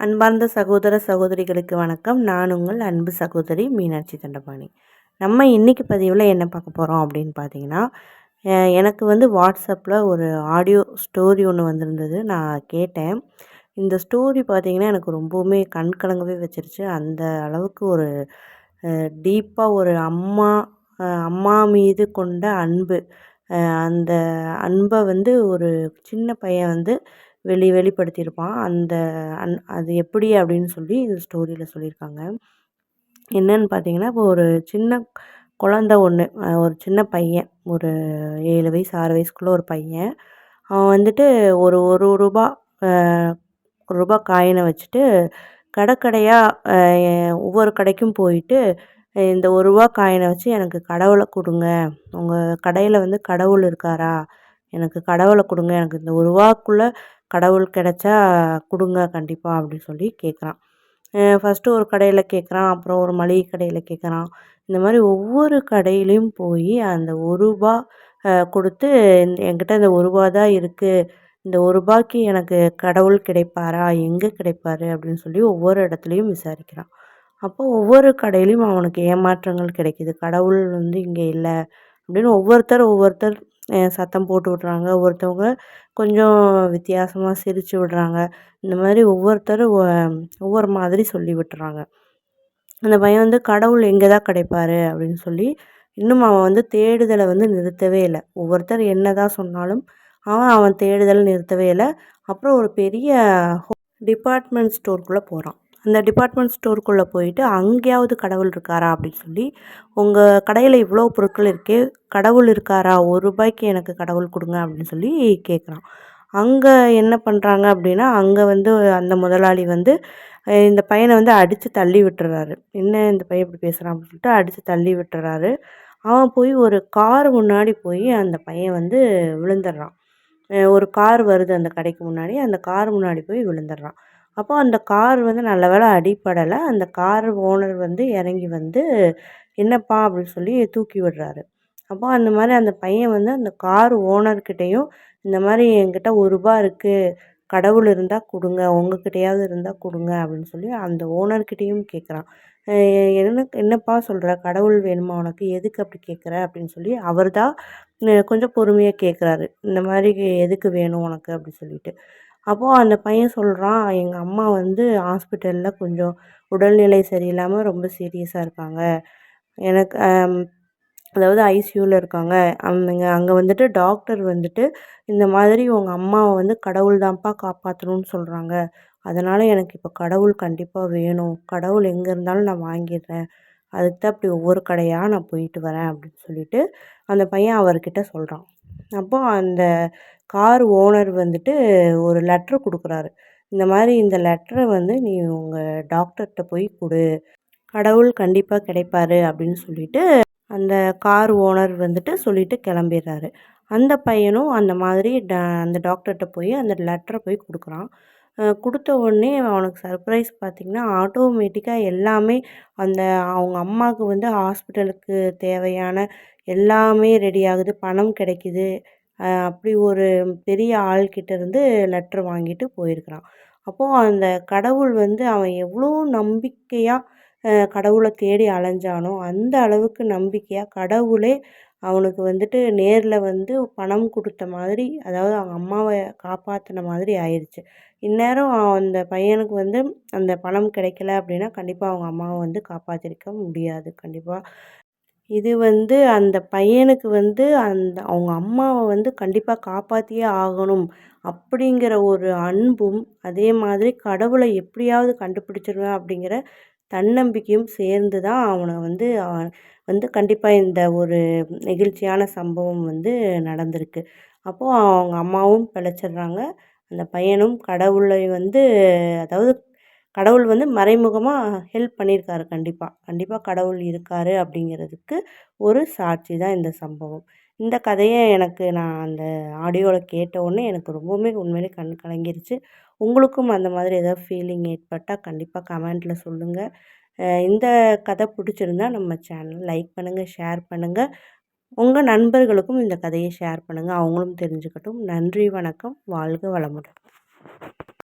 அன்பார்ந்த சகோதர சகோதரிகளுக்கு வணக்கம். நான் உங்கள் அன்பு சகோதரி மீனாட்சி தண்டபாணி. நம்ம இன்றைக்கி பதிவில் என்ன பார்க்க போகிறோம் அப்படின்னு பார்த்தீங்கன்னா எனக்கு வந்து வாட்ஸ்அப்பில் ஒரு ஆடியோ ஸ்டோரி ஒன்று வந்திருந்தது. நான் கேட்டேன். இந்த ஸ்டோரி பார்த்திங்கன்னா எனக்கு ரொம்பவுமே கண் கலங்கவே வச்சிருச்சு. அந்த அளவுக்கு ஒரு டீப்பாக ஒரு அம்மா அம்மா மீது கொண்ட அன்பு. அந்த அன்பை வந்து ஒரு சின்ன பையன் வந்து வெளி வெளிப்படுத்தியிருப்பான். அந்த அந் அது எப்படி அப்படின்னு சொல்லி இந்த ஸ்டோரியில் சொல்லியிருக்காங்க. என்னன்னு பார்த்தீங்கன்னா இப்போ ஒரு சின்ன குழந்த ஒன்று ஒரு சின்ன பையன் ஒரு ஏழு வயசு ஆறு வயசுக்குள்ளே ஒரு பையன். அவன் வந்துட்டு ஒரு ஒரு ரூபா ஒரு ரூபா காயினை வச்சுட்டு கடை கடையாக ஒவ்வொரு கடைக்கும் போயிட்டு இந்த ஒரு ரூபா காயினை வச்சு எனக்கு கடவுளை கொடுங்க. உங்கள் கடையில் வந்து கடவுள் இருக்காரா? எனக்கு கடவுளை கொடுங்க எனக்கு இந்த ஒரு ரூபாக்குள்ளே கடவுள் கிடச்சா கொடுங்க கண்டிப்பாக அப்படின்னு சொல்லி கேட்குறான். ஃபஸ்ட்டு ஒரு கடையில் கேட்குறான் அப்புறம் ஒரு மளிகை கடையில் கேட்குறான். இந்த மாதிரி ஒவ்வொரு கடையிலையும் போய் அந்த ஒரு ரூபா கொடுத்து என்கிட்ட இந்த ஒரு ரூபா தான் இருக்குது இந்த ஒரு ரூபாய்க்கு எனக்கு கடவுள் கிடைப்பாரா? எங்கே கிடைப்பாரு? அப்படின்னு சொல்லி ஒவ்வொரு இடத்துலையும் விசாரிக்கிறான். அப்போ ஒவ்வொரு கடையிலையும் அவனுக்கு ஏமாற்றங்கள் கிடைக்கிது. கடவுள் வந்து இங்கே இல்லை அப்படின்னு ஒவ்வொருத்தர் ஒவ்வொருத்தர் சத்தம் போட்டு விட்றாங்க. ஒருத்தவங்க கொஞ்சம் வித்தியாசமாக சிரித்து விடுறாங்க. இந்த மாதிரி ஒவ்வொருத்தரும் ஒவ்வொரு மாதிரி சொல்லி விட்டுறாங்க. அந்த பையன் வந்து கடவுள் எங்கே தான் கிடைப்பாரு? அப்படின்னு சொல்லி இன்னும் அவன் வந்து தேடுதலை வந்து நிறுத்தவே இல்லை. ஒவ்வொருத்தர் என்ன தான் சொன்னாலும் அவன் அவன் தேடுதலை நிறுத்தவே இல்லை. அப்புறம் ஒரு பெரிய டிபார்ட்மெண்ட் ஸ்டோருக்குள்ளே போகிறான் அந்த டிபார்ட்மெண்ட் ஸ்டோருக்குள்ளே போயிட்டு அங்கேயாவது கடவுள் இருக்காரா? அப்படின்னு சொல்லி உங்கள் கடையில் இவ்வளோ பொருட்கள் இருக்கே கடவுள் இருக்காரா? ஒரு ரூபாய்க்கு எனக்கு கடவுள் கொடுங்க அப்படின்னு சொல்லி கேட்குறான் அங்கே என்ன பண்ணுறாங்க அப்படின்னா அங்கே வந்து அந்த முதலாளி வந்து இந்த பையனை வந்து அடித்து தள்ளி விட்டுறாரு. என்ன இந்த பையன் இப்படி பேசுகிறான் அப்படின்னு சொல்லிட்டு அடித்து தள்ளி விட்டுறாரு. அவன் போய் ஒரு கார் முன்னாடி போய் அந்த பையன் வந்து விழுந்துடுறான். ஒரு கார் வருது அந்த கடைக்கு முன்னாடி அந்த கார் முன்னாடி போய் விழுந்துடுறான். அப்போ அந்த கார் வந்து நல்ல வேளை அடிப்படலை அந்த கார் ஓனர் வந்து இறங்கி வந்து என்னப்பா? அப்படின்னு சொல்லி தூக்கி விடுறாரு. அப்போ அந்த மாதிரி அந்த பையன் வந்து அந்த கார் ஓனர்கிட்டையும் இந்த மாதிரி என்கிட்ட ஒரு ரூபா இருக்குது கடவுள் இருந்தால் கொடுங்க. உங்ககிட்டயாவது இருந்தால் கொடுங்க. அப்படின்னு சொல்லி அந்த ஓனர்கிட்டையும் கேட்குறான். என்ன என்னப்பா சொல்கிற கடவுள் வேணுமா உனக்கு? எதுக்கு அப்படி கேட்குற? அப்படின்னு சொல்லி அவர் தான் கொஞ்சம் பொறுமையாக கேட்குறாரு. இந்த மாதிரி எதுக்கு வேணும் உனக்கு? அப்படி சொல்லிட்டு. அப்போது அந்த பையன் சொல்கிறான் எங்கள் அம்மா வந்து ஹாஸ்பிட்டலில் கொஞ்சம் உடல்நிலை சரியில்லாமல் ரொம்ப சீரியஸாக இருக்காங்க. எனக்கு அதாவது ஐசியூவில் இருக்காங்க. அவங்க அங்கே வந்துட்டு டாக்டர் வந்துட்டு இந்த மாதிரி உங்கள் அம்மாவை வந்து கடவுள் தான்ப்பா காப்பாற்றணும்னு சொல்கிறாங்க அதனால் எனக்கு இப்போ கடவுள் கண்டிப்பாக வேணும். கடவுள் எங்கே இருந்தாலும் நான் வாங்கிடுறேன். அதுக்கு தான் அப்படி ஒவ்வொரு கடையாக நான் போயிட்டு வரேன் அப்படின்னு சொல்லிட்டு அந்த பையன் அவர்கிட்ட சொல்கிறான் அப்போது அந்த கார் ஓனர் வந்துட்டு ஒரு லெட்ரு கொடுக்குறாரு. இந்த மாதிரி இந்த லெட்டரை வந்து நீ உங்கள் டாக்டர்கிட்ட போய் கொடு. கடவுள் கண்டிப்பாக கிடைப்பாரு அப்படின்னு சொல்லிட்டு அந்த கார் ஓனர் வந்துட்டு சொல்லிட்டு கிளம்பிடுறாரு. அந்த பையனும் அந்த மாதிரி ட அந்த டாக்டர்கிட்ட போய் அந்த லெட்டரை போய் கொடுக்குறான். கொடுத்த உடனே அவனுக்கு சர்ப்ரைஸ் பார்த்திங்கன்னா ஆட்டோமேட்டிக்காக எல்லாமே அந்த அவங்க அம்மாவுக்கு வந்து ஹாஸ்பிட்டலுக்கு தேவையான எல்லாமே ரெடி ஆகுது. பணம் கிடைக்கிது. அப்படி ஒரு பெரிய ஆள்கிட்ட இருந்து லெட்ரு வாங்கிட்டு போயிருக்கிறான். அப்போது அந்த கடவுள் வந்து அவன் எவ்வளோ நம்பிக்கையாக கடவுளை தேடி அலைஞ்சானோ அந்த அளவுக்கு நம்பிக்கையாக கடவுளே அவனுக்கு வந்துட்டு நேரில் வந்து பணம் கொடுத்த மாதிரி அதாவது அவங்க அம்மாவை காப்பாற்றின மாதிரி ஆயிடுச்சு இந்நேரம் அந்த பையனுக்கு வந்து அந்த பணம் கிடைக்கல அப்படின்னா கண்டிப்பாக அவங்க அம்மாவை வந்து காப்பாற்றிருக்க முடியாது கண்டிப்பாக இது வந்து அந்த பையனுக்கு வந்து அந்த அவங்க அம்மாவை வந்து கண்டிப்பாக காப்பாற்றியே ஆகணும் அப்படிங்கிற ஒரு அன்பும் அதே மாதிரி கடவுளை எப்படியாவது கண்டுபிடிச்சிருவேன் அப்படிங்கிற தன்னம்பிக்கையும் சேர்ந்து தான் அவனை வந்து வந்து கண்டிப்பாக இந்த ஒரு நெகிழ்ச்சியான சம்பவம் வந்து நடந்திருக்கு. அப்போது அவங்க அம்மாவும் பிழைச்சிட்றாங்க. அந்த பையனும் கடவுளை வந்து அதாவது கடவுள் வந்து மறைமுகமாக ஹெல்ப் பண்ணியிருக்காரு கண்டிப்பாக கண்டிப்பாக கடவுள் இருக்கார் அப்படிங்கிறதுக்கு ஒரு சாட்சி தான் இந்த சம்பவம். இந்த கதையை எனக்கு நான் அந்த ஆடியோவில் கேட்ட உடனே எனக்கு ரொம்பவுமே உண்மையிலே கண் கலங்கிருச்சு. உங்களுக்கும் அந்த மாதிரி ஏதாவது ஃபீலிங் ஏற்பட்டால் கண்டிப்பாக கமெண்ட்டில் சொல்லுங்கள் இந்த கதை பிடிச்சிருந்தா நம்ம சேனல் லைக் பண்ணுங்கள் ஷேர் பண்ணுங்கள் உங்கள் நண்பர்களுக்கும் இந்த கதையை ஷேர் பண்ணுங்கள் அவங்களும் தெரிஞ்சுக்கட்டும். நன்றி வணக்கம். வாழ்க வளமுடன்.